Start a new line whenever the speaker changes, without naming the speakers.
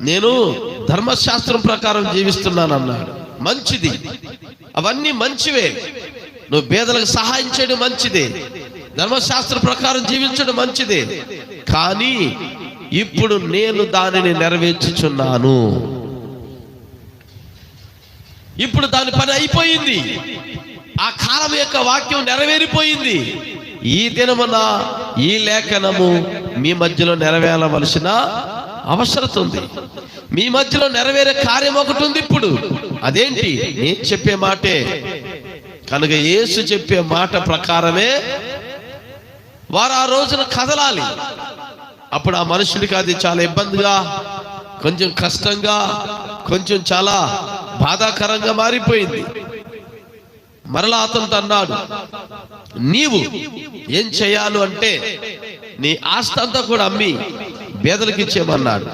నేను ధర్మశాస్త్రం ప్రకారం జీవిస్తున్నాను అన్నాడు మంచిది. అవన్నీ మంచివే. నువ్వు పేదలకు సహాయం చేయడం మంచిదే. ధర్మశాస్త్ర ప్రకారం జీవించడం మంచిదే. కానీ ఇప్పుడు నేను దానిని నెరవేర్చుచున్నాను. ఇప్పుడు దాని పని అయిపోయింది. ఆ కాలం యొక్క వాక్యం నెరవేరిపోయింది. ఈ దినమున ఈ లేఖనము మీ మధ్యలో నెరవేరవలసిన అవసరత ఉంది. మీ మధ్యలో నెరవేరే కార్యం ఒకటి ఉంది ఇప్పుడు. అదేంటి? నేను చెప్పే మాటే. కనుక యేసు చెప్పే మాట ప్రకారమే వారు ఆ రోజున కదలాలి. అప్పుడు ఆ మనుషుడికి అది చాలా ఇబ్బందిగా కొంచెం కష్టంగా కొంచెం చాలా బాధాకరంగా మారిపోయింది. మరలా అతనితో అన్నాడు నీవు ఏం చేయాలి అంటే నీ ఆస్తి అంతా కూడా అమ్మి బేదలకు ఇచ్చేయమన్నాడు